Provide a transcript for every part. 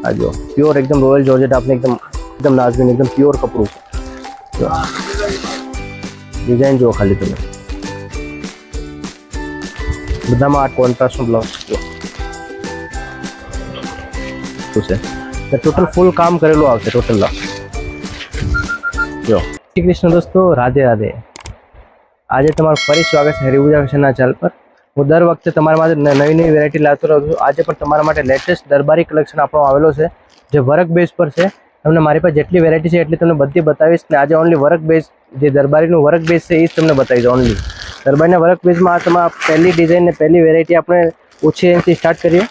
આ જો પ્યોર એકદમ રોયલ જોર્જેટ આપને એકદમ એકદમ નાજમીન એકદમ પ્યોર કપડું છે ડિઝાઇન જુઓ ખાલી તમે બધામાં આ કોન્ટ્રાસ્ટનું બ્લાઉઝ જો શું છે ટોટલ ફૂલ કામ કરેલું આવશે ટોટલ જો શ્રી કૃષ્ણ દોસ્તો રાધે રાધે આજે તમારું ફરી સ્વાગત છે હરિભુજા ફેશનના ચેનલ પર હું દર વખતે તમારા માટે નવી નવી વેરાયટી લાવતો રહું છું. આજે પણ તમારા માટે લેટેસ્ટ દરબારી કલેક્શન આપણો આવેલો છે, જે વર્ક બેઝ પર છે. તમને મારી પાસે જેટલી વેરાયટી છે એટલી તમને બધી બતાવીશ ને આજે ઓનલી વર્ક બેઝ જે દરબારીનું વર્ક બેઝ છે એ જ તમને બતાવીશ ઓનલી દરબારીના વર્ક બેઝમાં તમારા પહેલી ડિઝાઇન ને પહેલી વેરાયટી આપણે ઓછી રેન્જથી સ્ટાર્ટ કરીએ.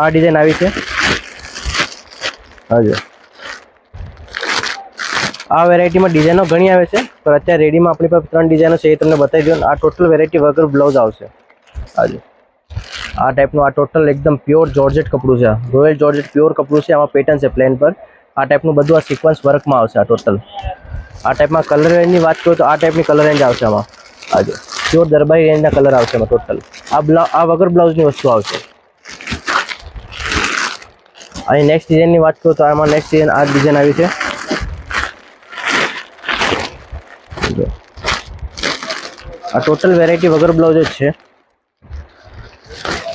આ ડિઝાઇન આવી છે. હાજર. આ વેરાયટીમાં ડિઝાઇનો ઘણી આવે છે, પણ અત્યારે રેડીમાં આપણી પાસે ત્રણ ડિઝાઇનો છે, એ તમને બતાવી દઉં આ ટોટલ વેરાયટી વગર બ્લાઉઝ આવશે. હાજી આ ટાઈપનું આ ટોટલ એકદમ પ્યોર જોર્જેટ કપડું છે રોયલ જોર્જેટ પ્યોર કપડું છે, આમાં પેટર્ન છે પ્લેન પર. આ ટાઈપનું બધું આ સિક્વન્સ વર્કમાં આવશે આ ટોટલ આ ટાઈપમાં કલર રેન્જની વાત કરું તો આ ટાઈપની કલર રેન્જ આવશે આમાં. આજે પ્યોર દરબારી રેન્જના કલર આવશે એમાં ટોટલ આ બ્લા આ વગર બ્લાઉઝની વસ્તુ આવશે. અને નેક્સ્ટ ડિઝાઇનની વાત કરું તો આમાં નેક્સ્ટ ડિઝાઇન આ ડિઝાઇન આવી છે. આ ટોટલ વેરાયટી વગર બ્લાઉઝ જ છે.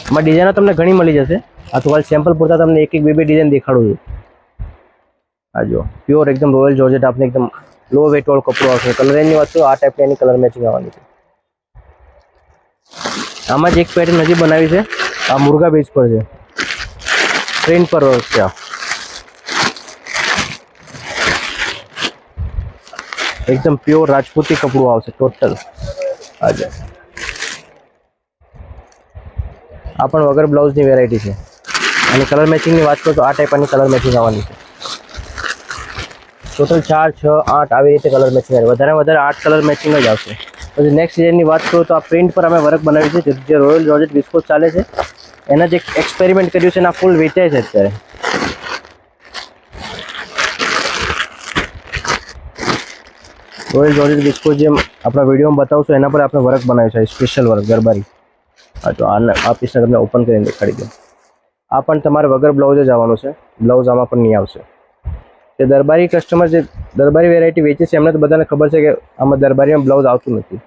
આમાં ડિઝાઇનો તમને ઘણી મળી જશે. ખાલી સેમ્પલ પૂરતા તમને એક એક બે બે ડિઝાઇન દેખાડું છું. આ જો પ્યોર એકદમ રોયલ જોર્જેટ આપને એકદમ લો વેટ કપડું આવશે. કલર એની વાત આ ટાઈપની એની કલર મેચિંગ આવવાની છે. આમાં જ એક પેટર્ન હજી બનાવી છે. આ મુર્ગા બેઝ પર છે. ટ્રેન પર છે આ. એકદમ પ્યોર રાજપૂતી કપડું આવશે ટોટલ આજે આ પણ વગર બ્લાઉઝની વેરાયટી છે. અને કલર મેચિંગની વાત કરું તો આ ટાઈપની કલર મેચિંગ આવવાની છે. ટોટલ ચાર, છ, આઠ આવી રીતે કલર મેચિંગ આવે. વધારે વધારે આઠ કલર મેચિંગ જ આવશે. પછી નેક્સ્ટ ડિઝાઇનની વાત કરું તો આ પ્રિન્ટ પર અમે વર્ક બનાવ્યું છે. જે- જે રોયલ રોજેટ વિસ્કોસ ચાલે છે. એના જે એક્સપેરિમેન્ટ કર્યું છે એના ફૂલ વેચાય છે અત્યારે. રોયલ રોજેટ બિસ્કોટ જેમ આપણા વિડીયોમાં બતાવશું એના પર આપણે વર્ક બનાવ્યું છે સ્પેશિયલ વર્ક ગરબારી હા, તો આને આ પીસને તમને ઓપન કરીને દેખાડી દઉં. આ પણ તમારે વગર બ્લાઉઝ જ આવવાનું છે. બ્લાઉઝ આમાં પણ નહીં આવશે. જે દરબારી કસ્ટમર જે દરબારી વેરાયટી વેચે છે, એમને તો બધાને ખબર છે કે આમાં દરબારીમાં બ્લાઉઝ આવતું નથી.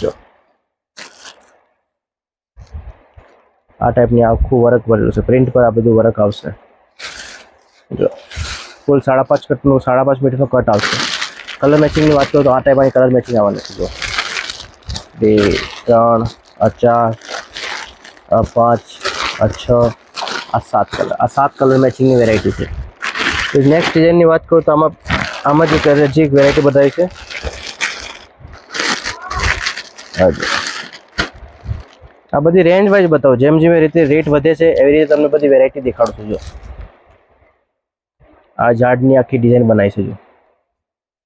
જો. આ ટાઈપની આખું વર્ક ભરેલું છે. પ્રિન્ટ પર આ બધું વર્ક આવશે. જો. કુલ સાડા પાંચ કટનું સાડા પાંચ મીટરનો કટ આવશે. કલર મેચિંગની વાત કરું તો આ ટાઈપની કલર મેચિંગ આવવાની છે, જો. બે, ત્રણ આ ચાર, આ પાંચ, આ છ, આ સાત કલર આ સાત કલર મેચિંગની વેરાયટી છે. નેક્સ્ટ ડિઝાઇનની વાત કરું તો આમાં આમાં જે કલર જે વેરાયટી બતાવી છે. આ બધી રેન્જ વાઇઝ બતાવો. જેમ જેમ રીતે રેટ વધે છે, એવી રીતે તમને બધી વેરાયટી દેખાડું છું જો. આ ઝાડની આખી ડિઝાઇન બનાવી છે જો.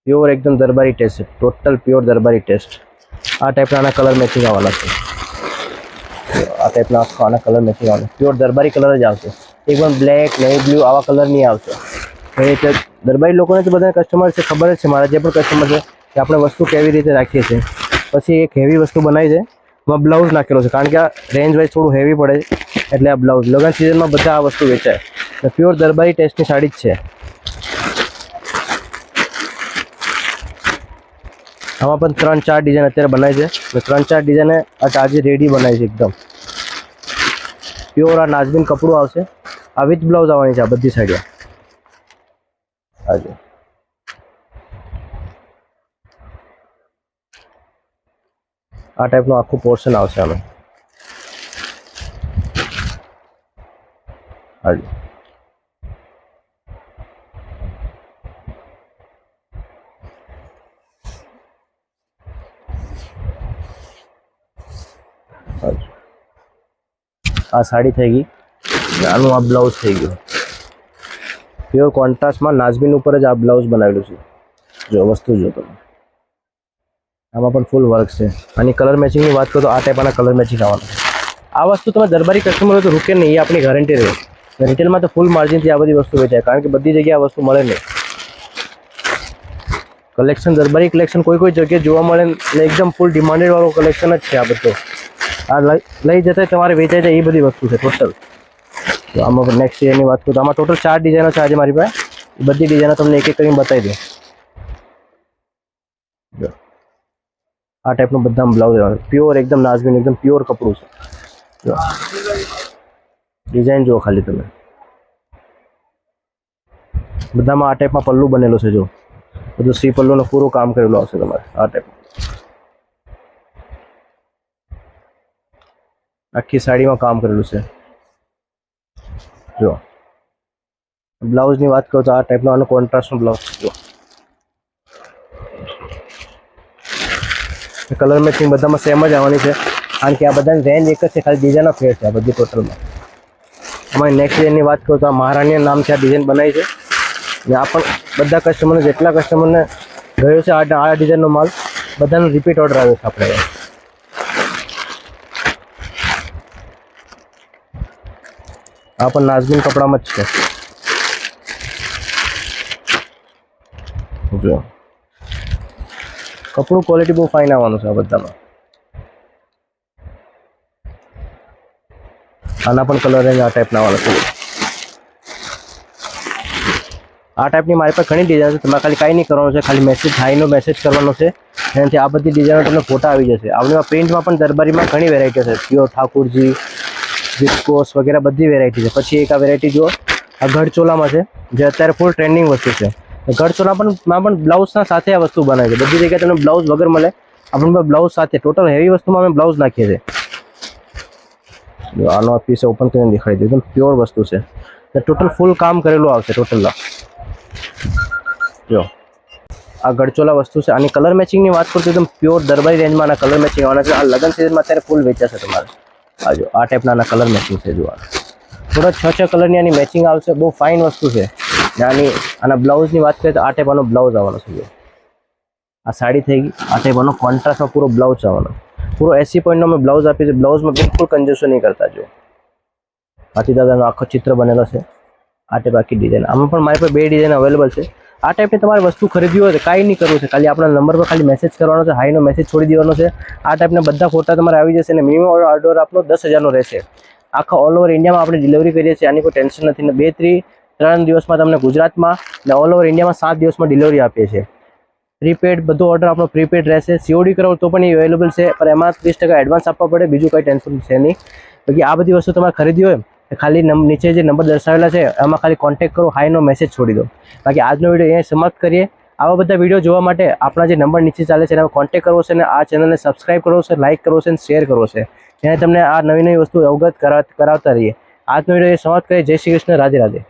પ્યોર એકદમ દરબારી ટેસ્ટ છે. ટોટલ પ્યોર દરબારી ટેસ્ટ આ ટાઈપના આના કલર મેચિંગ આવવાના છે. આ ટાઈપના આના કલર નથી આવવાના પ્યોર દરબારી કલર જ આવશે. એક પણ બ્લેક નેવી બ્લુ આવા કલર નહીં આવશે દરબારી લોકોને તો બધા કસ્ટમર છે, ખબર જ છે, મારા જે પણ કસ્ટમર છે કે આપણે વસ્તુ કેવી રીતે રાખીએ છીએ. પછી એક હેવી વસ્તુ બનાવી છે, એમાં બ્લાઉઝ નાખેલો છે. કારણ કે આ રેન્જ વાઇઝ થોડું હેવી પડે છે, એટલે આ બ્લાઉઝ લગ્ન સિઝનમાં બધા આ વસ્તુ વેચાય. અને પ્યોર દરબારી ટેસ્ટની સાડી જ છે. આમાં પણ ત્રણ ચાર ડિઝાઇન અત્યારે બનાવી છે. અને ત્રણ ચાર ડિઝાઇન આજે રેડી બનાવી છે એકદમ. પ્યોર આ નાજબીન કપડું આવશે. આ વિથ બ્લાઉઝ આવવાની છે આ બધી સાડીઓ હાજી આ ટાઈપનું આખું પોર્શન આવશે આમાં. હાજી. આ સાડી થઈ ગઈ. આનું આ બ્લાઉઝ થઈ ગયું. પ્યોર કોન્ટ્રાસ્ટમાં નાઝમીન ઉપર જ આ બ્લાઉઝ બનાવેલું છે. જો વસ્તુ જો તમે. આમાં પણ ફૂલ વર્ક છે. અને કલર મેચિંગની વાત કરું તો આ ટાઈપના કલર મેચિંગ આવવાનું આ વસ્તુ તમે દરબારી કસ્ટમર હોય તો રૂકે નહીં, એ આપણી ગેરંટી રહે. રિટેલમાં તો ફૂલ માર્જિનથી આ બધી વસ્તુ વેચાય, કારણ કે બધી જગ્યાએ આ વસ્તુ મળે નહીં. કલેક્શન દરબારી કલેક્શન કોઈ કોઈ જગ્યાએ જોવા મળે એકદમ ફૂલ ડિમાન્ડેડવાળું કલેક્શન જ છે આ બધું. આ લઈ જતા તમારે વેચાઈ જાય એ બધી વસ્તુ છે ટોટલ તો આમાં નેક્સ્ટ યરની વાત કરું તો આમાં ટોટલ ચાર ડિઝાઇનો છે આજે મારી પાસે. બધી ડિઝાઇનો તમને એક એક કરીને બતાવી દઉં. આ ટાઈપનું બધા બ્લાઉઝ પ્યોર એકદમ નાઝમીન એકદમ પ્યોર કપડું છે. ડિઝાઇન જુઓ ખાલી તમે. બધામાં આ ટાઈપમાં પલ્લું બનેલું છે જો બધું સી પલ્લુનું પૂરું કામ કરેલું આવશે તમારે, આ ટાઈપ આખી સાડીમાં કામ કરેલું છે. જો બ્લાઉઝની વાત કરું તો આ ટાઈપનો આનો કોન્ટ્રાસ્ટનો બ્લાઉઝ જો કલર મેચિંગ બધામાં સેમ જ આવવાની છે. કારણ કે આ બધાની રેન્જ એક જ છે, ખાલી ડિઝાઇનનો ફેર છે આ બધી ટોટલમાં અમારી નેક્સ્ટ ડિઝાઇનની વાત કરું તો આ મહારાણીના છે, આ ડિઝાઇન બનાવી છે. ને આ પણ બધા કસ્ટમરને જેટલા કસ્ટમરને ગયો છે આ આ ડિઝાઇનનો માલ, બધાનો રિપીટ ઓર્ડર આવ્યો છે આપણે. આ પણ નાઝમીન કપડામાં જ છે. જો. કપડું ક્વોલિટી બહુ ફાઇન આવવાનું છે આ બધામાં. આના પણ કલર રેન્જ આ ટાઈપના આવવાના છે. આ ટાઈપની મારી પાસે ઘણી ડિઝાઇન છે, તમારે ખાલી કાંઈ નહીં કરવાનું છે, ખાલી મેસેજ હાઈનો મેસેજ કરવાનો છે. એનાથી આ બધી ડિઝાઇનો તમને ફોટા આવી જશે. આપણીમાં પ્રિન્ટમાં પણ દરબારીમાં ઘણી વેરાયટી છે. પ્યોર ઠાકુરજી વિસ્કોસ વગેરે બધી વેરાયટી છે. પછી એક આ વેરાયટી જુઓ. આ ગઢચોલામાં છે. જે અત્યારે ફૂલ ટ્રેન્ડિંગ વસ્તુ છે. ગઢચોલા પણ, માં પણ બ્લાઉઝના સાથે આ વસ્તુ બનાવે છે. બધી જગ્યાએ તમને બ્લાઉઝ વગર મળે. આપણને બ્લાઉઝ સાથે ટોટલ હેવી વસ્તુમાં અમે બ્લાઉઝ નાખીએ છીએ. આનો પીસ ઓપન કરીને દેખાડી દઉં. એકદમ પ્યોર વસ્તુ છે. ટોટલ ફૂલ કામ કરેલું આવશે ટોટલ જો. આ ગડચોલા વસ્તુ છે. આની કલર મેચિંગની વાત કરું તો એકદમ પ્યોર દરબારી રેન્જમાં આના કલર મેચિંગ આવવાના છે. આ લગ્ન સિઝનમાં અત્યારે ફૂલ વેચાશે તમારે. આ જો, આ ટાઈપના કલર મેચિંગ છે, જો થોડા છ છ કલરની આની મેચિંગ આવશે, બહુ ફાઇન વસ્તુ છે. આની, આના બ્લાઉઝની વાત કરીએ તો આ ટાઈપનો બ્લાઉઝ આવવાનો છે, જો. આ સાડી થઈ ગઈ, આ ટાઈપ આનો કોન્ટ્રાસ્ટમાં પૂરો બ્લાઉઝ આવવાનો. પૂરો એસી પોઈન્ટનો અમે બ્લાઉઝ આપીએ છીએ બ્લાઉઝમાં બિલકુલ કંજૂસો નહીં કરતા, જો. હાથી દાદાનો આખો ચિત્ર બનેલો છે. આ ટાઈપ આખી ડિઝાઇન આમાં પણ મારી પાસે બે ડિઝાઇન અવેલેબલ છે. આ ટાઈપની તમારે વસ્તુ ખરીદવી હોય તો કાંઈ નહીં કરવું છે. ખાલી આપણા નંબર પર ખાલી મેસેજ કરવાનો છે હાઈનો મેસેજ છોડી દેવાનો છે. આ ટાઈપના બધા ફોટા તમારે આવી જશે અને મિનિમમ ઓર્ડર આપણો દસ હજારનો રહેશે. આખા ઓલ ઓવર ઇન્ડિયામાં આપણે ડિલિવરી કરીએ છીએ, આની કોઈ ટેન્શન નથી. ને બે, ત્રી, ત્રણ દિવસમાં તમને ગુજરાતમાં ને ઓલ ઓવર ઇન્ડિયામાં સાત દિવસમાં ડિલિવરી આપીએ છીએ. પ્રીપેડ બધો ઓર્ડર આપણો પ્રીપેડ રહેશે. સીઓડી કરાવો તો પણ એ અવેલેબલ છે, પણ એમાં ત્રીસ ટકા એડવાન્સ આપવા પડે, બીજું કંઈ ટેન્શન છે નહીં. બાકી આ બધી વસ્તુ તમારે ખરીદી હોય ખાલી નીચે જે નંબર દર્શાવેલા છે, એમાં ખાલી કોન્ટેક્ટ કરો હાઈનો મેસેજ છોડી દો. બાકી આજનો વીડિયો અહીંયા સમાપ્ત કરીએ. આવા બધા વીડિયો જોવા માટે આપણા જે નંબર નીચે ચાલે છે એનામાં કોન્ટેક્ટ કરવો છે અને આ ચેનલને સબસ્ક્રાઈબ કરવો છે લાઇક કરવો છે અને શેર કરવો છે. જેને તમને આ નવી નવી વસ્તુ અવગત કરા- કરાવતા રહીએ. આજનો વીડિયો એ સમાપ્ત કરીએ. જય શ્રી કૃષ્ણ. રાધે રાધે